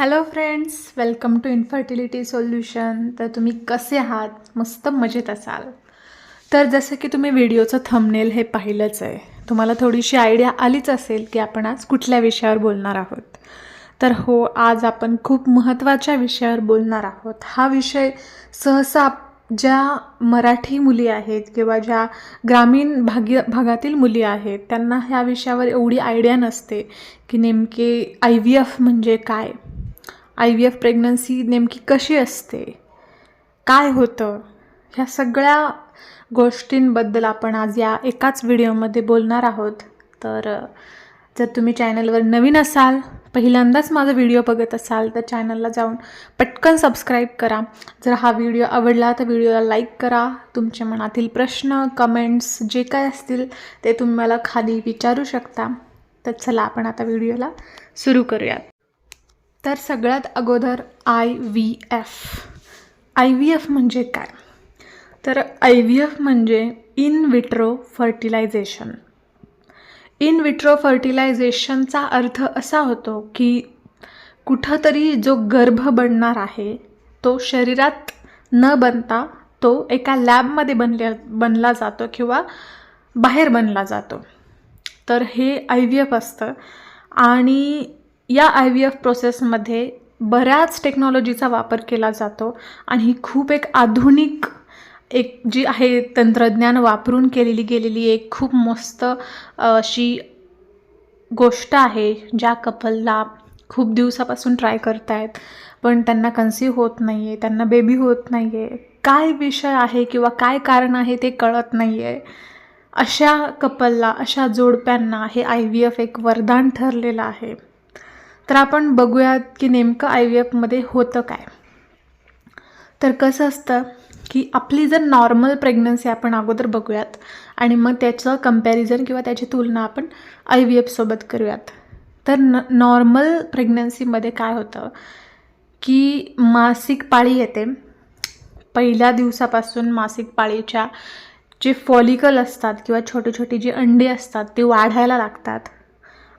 Hello friends welcome to infertility solution तर तुम्ही कसे आहात? मस्त मजेत असाल. तर जसं की तुम्ही व्हिडिओचं थंबनेल हे पाहिलंच आहे. तुम्हाला थोडीशी आयडिया आलीच असेल की आपण आज कुठल्या विषयावर बोलणार आहोत. तर हो आज आपण खूप महत्त्वाच्या विषयावर बोलणार आहोत. हा विषय सहसा ज्या मराठी मुली आहेत किंवा ज्या ग्रामीण भागी भागातील मुली आहेत त्यांना ह्या विषयावर एवढी आयडिया नसते की नेमके आय व्ही एफ म्हणजे काय. आय व्ही एफ प्रेग्नन्सी नेमकी कशी असते? काय होतं? ह्या सगळ्या गोष्टींबद्दल आपण आज या एकाच व्हिडिओमध्ये बोलणार आहोत. तर जर तुम्ही चॅनलवर नवीन असाल पहिल्यांदाच माझा व्हिडिओ बघत असाल तर चॅनलला जाऊन पटकन सबस्क्राईब करा. जर हा व्हिडिओ आवडला तर व्हिडिओला लाईक करा. तुमच्या मनातील प्रश्न कमेंट्स जे काय असतील ते तुम्ही मला खाली विचारू शकता. तर चला आपण आता व्हिडिओला सुरू करूयात. तर सगळ्यात अगोदर I V F. I V F म्हणजे काय? तर आय व्ही एफ म्हणजे in vitro fertilization. In vitro फर्टिलायझेशनचा अर्थ असा होतो की कुठंतरी जो गर्भ बनणार आहे तो शरीरात न बनता तो एका लॅबमध्ये बनल्या बनला जातो किंवा बाहेर बनला जातो. तर हे आय व्ही एफ असतं. आणि या आय व्ही एफ प्रोसेसमध्ये बऱ्याच टेक्नॉलॉजीचा वापर केला जातो आणि ही खूप एक आधुनिक एक जी आहे तंत्रज्ञान वापरून केलेली गेलेली एक खूप मस्त अशी गोष्ट आहे ज्या कपलला खूप दिवसापासून ट्राय करतायत. पण त्यांना कन्सीव होत नाही आहे त्यांना बेबी होत नाही आहे काय विषय आहे किंवा काय कारण आहे ते कळत नाही आहे अशा कपलला अशा जोडप्यांना हे आय व्ही एफ एक वरदान ठरलेलं आहे. तर आपण बघूयात की नेमकं आय व्ही एफमध्ये होतं काय. तर कसं असतं की आपली जर नॉर्मल प्रेग्नन्सी आपण अगोदर बघूयात आणि मग त्याचं कंपॅरिझन किंवा त्याची तुलना आपण आय व्ही एफसोबत करूयात. तर न नॉर्मल प्रेग्नन्सीमध्ये काय होतं की मासिक पाळी येते. पहिल्या दिवसापासून मासिक पाळीच्या जे फॉलिकल असतात किंवा छोटी छोटी जी अंडी असतात ती वाढायला लागतात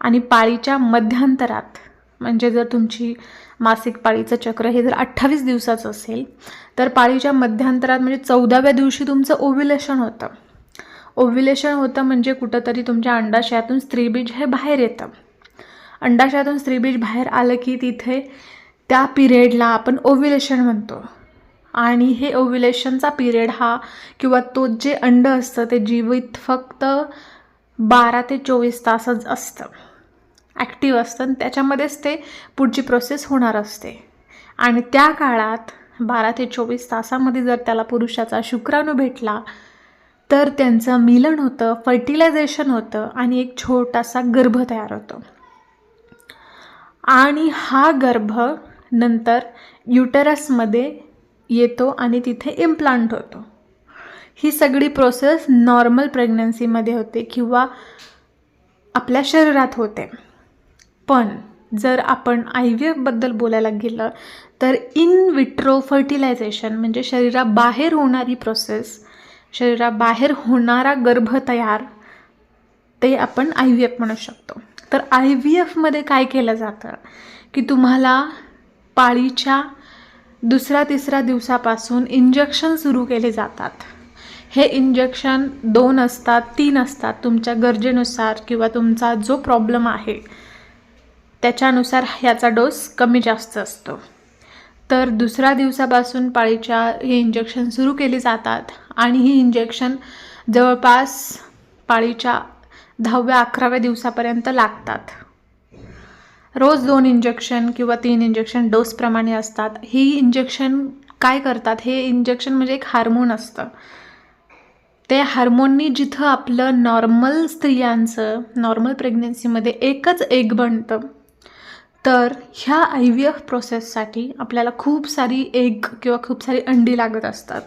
आणि पाळीच्या मध्यांतरात म्हणजे जर तुमची मासिक पाळीचं चक्र हे जर अठ्ठावीस दिवसाचं असेल तर पाळीच्या मध्यांतरात म्हणजे चौदाव्या दिवशी तुमचं ओव्ह्युलेशन होतं. ओव्ह्युलेशन होतं म्हणजे कुठंतरी तुमच्या अंडाशयातून स्त्रीबीज हे बाहेर येतं. अंडाशयातून स्त्रीबीज बाहेर आलं की तिथे त्या पिरियडला आपण ओव्ह्युलेशन म्हणतो. आणि हे ओव्ह्युलेशनचा पिरियड हा किंवा तो जे अंड असतं ते जीवित फक्त बारा ते चोवीस तासच असतं. ॲक्टिव्ह असतं आणि त्याच्यामध्येच ते पुढची प्रोसेस होणार असते. आणि त्या काळात बारा ते चोवीस तासामध्ये जर त्याला पुरुषाचा शुक्राणू भेटला तर त्यांचं मिलन होतं फर्टिलायझेशन होतं आणि एक छोटासा गर्भ तयार होतो. आणि हा गर्भ नंतर युटरसमध्ये येतो आणि तिथे इम्प्लांट होतो. ही सगळी प्रोसेस नॉर्मल प्रेग्नन्सीमध्ये होते किंवा आपल्या शरीरात होते. पण जर आपण आय व्ही एफबद्दल बोलायला गेलं तर इन विट्रो फर्टिलायझेशन म्हणजे शरीराबाहेर होणारी प्रोसेस शरीराबाहेर होणारा गर्भ तयार ते आपण आय व्ही एफ म्हणू शकतो. तर आय व्ही एफमध्ये काय केलं जातं? की तुम्हाला पाळीच्या दुसऱ्या तिसऱ्या दिवसापासून इंजेक्शन सुरू केले जातात. हे इंजेक्शन दोन असतात तीन असतात तुमच्या गरजेनुसार किंवा तुमचा जो प्रॉब्लेम आहे त्याच्यानुसार ह्याचा डोस कमी जास्त असतो. तर दुसऱ्या दिवसापासून पाळीच्या हे इंजेक्शन सुरू केली जातात आणि ही इंजेक्शन जवळपास पाळीच्या दहाव्या अकराव्या दिवसापर्यंत लागतात. रोज दोन इंजेक्शन किंवा तीन इंजेक्शन डोसप्रमाणे असतात. ही इंजेक्शन काय करतात? हे इंजेक्शन म्हणजे एक हार्मोन असतं. ते हार्मोननी जिथं आपलं नॉर्मल स्त्रियांचं नॉर्मल प्रेग्नेन्सीमध्ये एकच एग बनतं. तर ह्या आय व्ही एफ प्रोसेससाठी आपल्याला खूप सारी एग किंवा खूप सारी अंडी लागत असतात.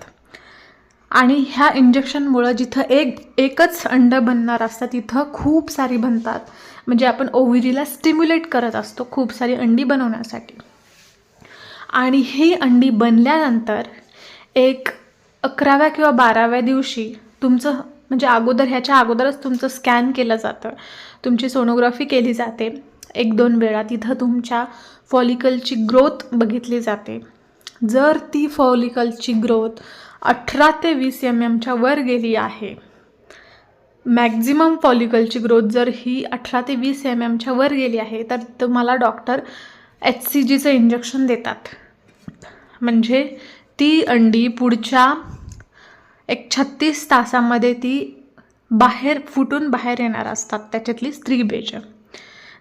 आणि ह्या इंजेक्शनमुळं जिथं एक एकच अंड बनणार असतं तिथं खूप सारी बनतात. म्हणजे आपण ओव्हिरीला स्टिम्युलेट करत असतो खूप सारी अंडी बनवण्यासाठी. आणि ही अंडी बनल्यानंतर एक अकराव्या किंवा बाराव्या दिवशी तुमचं म्हणजे अगोदर ह्याच्या अगोदरच तुमचं स्कॅन केलं जातं. तुमची सोनोग्राफी केली जाते. एक दोन वेळा तिथं तुमच्या फॉलिकलची ग्रोथ बघितली जाते. जर ती फॉलिकलची ग्रोथ अठरा ते वीस एम एमच्या वर गेली आहे मॅक्झिमम फॉलिकलची ग्रोथ जर ही अठरा ते वीस एम एमच्या वर गेली आहे तर तुम्हाला डॉक्टर एच सी जीचं इंजेक्शन देतात. म्हणजे ती अंडी पुढच्या एक छत्तीस तासामध्ये ती बाहेर फुटून बाहेर येणार असतात. त्याच्यातली स्त्री बेज.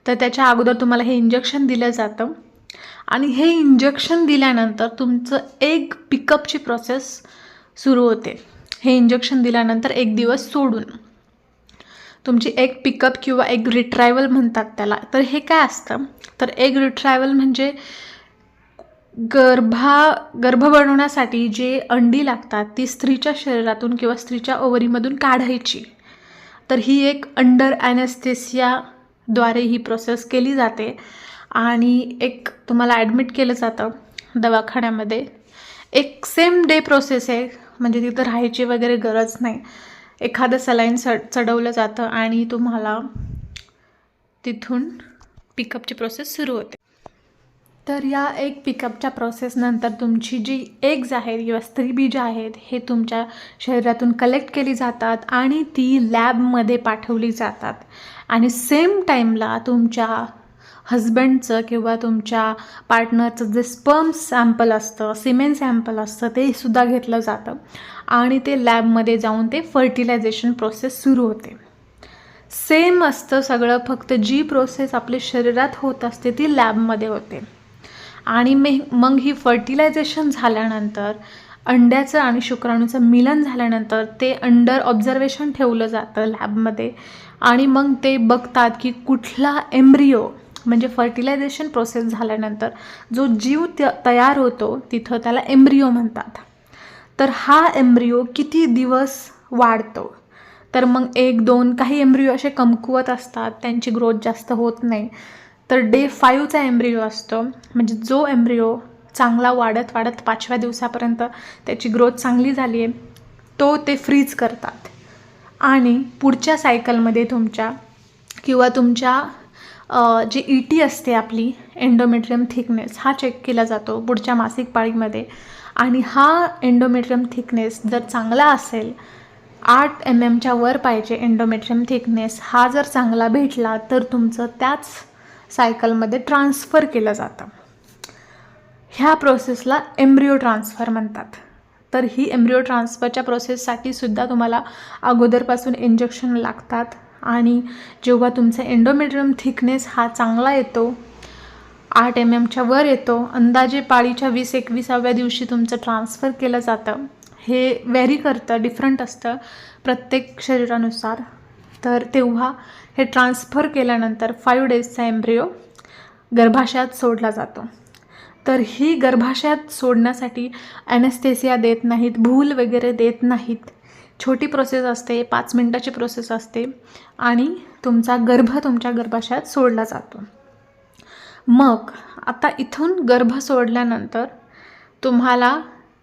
तर त्याच्या अगोदर तुम्हाला हे इंजेक्शन दिलं जातं. आणि हे इंजेक्शन दिल्यानंतर तुमचं एक पिकअपची प्रोसेस सुरू होते. हे इंजेक्शन दिल्यानंतर एक दिवस सोडून. तुमची एक पिकअप किंवा एक रिट्रायवल म्हणतात त्याला. तर हे काय असतं? तर एक रिट्रायवल म्हणजे गर्भा गर्भ बनवण्यासाठी जे अंडी लागतात ती स्त्रीच्या शरीरातून किंवा स्त्रीच्या ओवरीमधून काढायची. तर ही एक अंडर ॲनेस्थेसिया द्वारे ही प्रोसेस केली जाते. आणि एक तुम्हाला ॲडमिट केलं जातं दवाखान्यामध्ये. एक सेम डे प्रोसेस आहे. म्हणजे तिथं राहायची वगैरे गरज नाही. एखादं सलाईन च चढवलं जातं आणि तुम्हाला तिथून पिकअपची प्रोसेस सुरू होते. तर या एक पिकअपच्या प्रोसेसनंतर तुमची जी एग्ज आहेत किंवा स्त्रीबीज आहेत हे तुमच्या शरीरातून कलेक्ट केली जातात आणि ती लॅबमध्ये पाठवली जातात. आणि सेम टाईमला तुमच्या हजबंडचं किंवा तुमच्या पार्टनरचं जे स्पर्म सॅम्पल असतं सिमेंट सॅम्पल असतं ते सुद्धा घेतलं जातं. आणि ते लॅबमध्ये जाऊन ते फर्टिलायझेशन प्रोसेस सुरू होते. सेम असतं सगळं फक्त जी प्रोसेस आपल्या शरीरात होत असते ती लॅबमध्ये होते. आणि मे मग ही फर्टिलायझेशन झाल्यानंतर अंड्याचं आणि शुक्राणूचं मिलन झाल्यानंतर ते अंडर ऑब्झर्वेशन ठेवलं जातं लॅबमध्ये आणि मग ते बघतात की कुठला एम्ब्रिओ म्हणजे फर्टिलायझेशन प्रोसेस झाल्यानंतर जो जीव त तयार होतो तिथं त्याला एम्ब्रिओ म्हणतात. तर हा एम्ब्रिओ किती दिवस वाढतो? तर मग एक दोन काही एम्ब्रिओ असे कमकुवत असतात त्यांची ग्रोथ जास्त होत नाही. तर डे फाईव्हचा एम्ब्रिओ असतो. म्हणजे जो एम्ब्रिओ चांगला वाढत वाढत पाचव्या दिवसापर्यंत त्याची ग्रोथ चांगली झाली आहे तो ते फ्रीज करतात. आणि पुढच्या सायकलमध्ये तुमच्या किंवा तुमच्या जी ई टी असते आपली एंडोमेट्रियम थिकनेस हा चेक केला जातो पुढच्या मासिक पाळीमध्ये. आणि हा एंडोमेट्रियम थिकनेस जर चांगला असेल आठ एम एमच्या वर पाहिजे एंडोमेट्रियम थिकनेस हा जर चांगला भेटला तर तुमचं त्याच सायकलमध्ये ट्रान्सफर केलं जातं. ह्या प्रोसेसला एम्ब्रिओ ट्रान्सफर म्हणतात. तर ही एम्ब्रिओ ट्रान्सफरच्या प्रोसेससाठी सुद्धा तुम्हाला अगोदरपासून इंजेक्शन लागतात आणि जेव्हा तुमचा एंडोमेट्रियम थिकनेस हा चांगला येतो आठ एम एमच्या वर येतो अंदाजे पाळीच्या वीस एकविसाव्या दिवशी तुमचं ट्रान्सफर केलं जातं. हे व्हॅरी करतं डिफरंट असतं प्रत्येक शरीरानुसार. तर तेव्हा हे ट्रान्सफर केल्यानंतर फाईव्ह डेजचा एम्ब्रिओ गर्भाशयात सोडला जातो. तर ही गर्भाशयात सोडण्यासाठी ॲनेस्थेसिया देत नाहीत भूल वगैरे देत नाहीत. छोटी प्रोसेस असते पाच मिनटाची प्रोसेस असते आणि तुमचा गर्भ तुमच्या गर्भाशयात सोडला जातो. मग आता इथून गर्भ सोडल्यानंतर तुम्हाला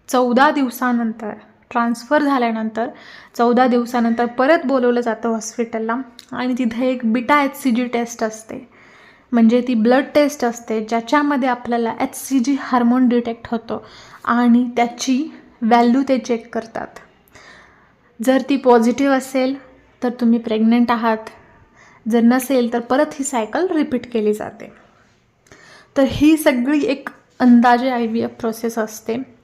चौदा दिवसानंतर ट्रान्सफर झाल्यानंतर चौदा दिवसानंतर परत बोलवलं जातं हॉस्पिटलला आणि तिथे एक beta H C G test असते. म्हणजे ती ब्लड टेस्ट असते ज्याच्यामध्ये आपल्याला H C G hormone detect होतो आणि त्याची व्हॅल्यू ते चेक करतात. जर ती पॉझिटिव्ह असेल तर तुम्ही प्रेग्नंट आहात. जर नसेल तर परत ही सायकल रिपीट केली जाते. तर ही सगळी एक अंदाजे आय व्ही एफ प्रोसेस असते.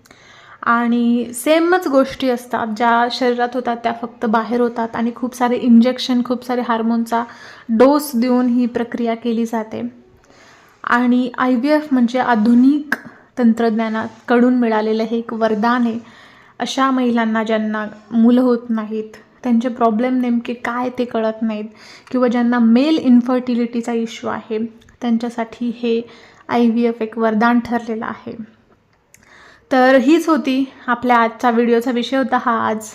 आणि सेमच गोष्टी असतात. ज्या शरीरात होतात त्या फक्त बाहेर होतात आणि खूप सारे इंजेक्शन खूप सारे हार्मोनचा डोस देऊन ही प्रक्रिया केली जाते. आणि आय व्ही एफ म्हणजे आधुनिक तंत्रज्ञानाकडून मिळालेलं हे एक वरदान आहे. अशा महिलांना ज्यांना मुलं होत नाहीत त्यांचे प्रॉब्लेम नेमके काय ते कळत नाहीत किंवा ज्यांना मेल इन्फर्टिलिटीचा इश्यू आहे त्यांच्यासाठी हे आय व्ही एफ एक वरदान ठरलेलं आहे. तर हीच होती आपल्या आजचा व्हिडिओचा विषय होता हा आज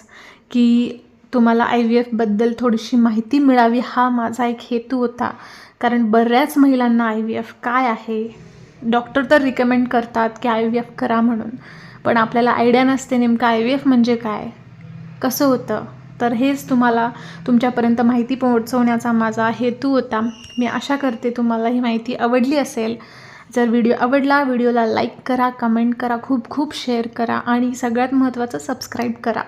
की तुम्हाला आय व्ही एफबद्दल थोडीशी माहिती मिळावी हा माझा एक हेतू होता. कारण बऱ्याच महिलांना आय व्ही एफ काय आहे? डॉक्टर तर रिकमेंड करतात की आय व्ही एफ करा म्हणून. पण आपल्याला आयडिया नसते नेमकं आय व्ही एफ म्हणजे काय? कसं होतं? तर हेच तुम्हाला तुमच्यापर्यंत माहिती पोहोचवण्याचा माझा हेतू होता. मी आशा करते तुम्हाला ही माहिती आवडली असेल. जर व्हिडिओ आवडला व्हिडिओला लाईक करा कमेंट करा खूप खूप शेअर करा आणि सगळ्यात महत्त्वाचं सबस्क्राईब करा.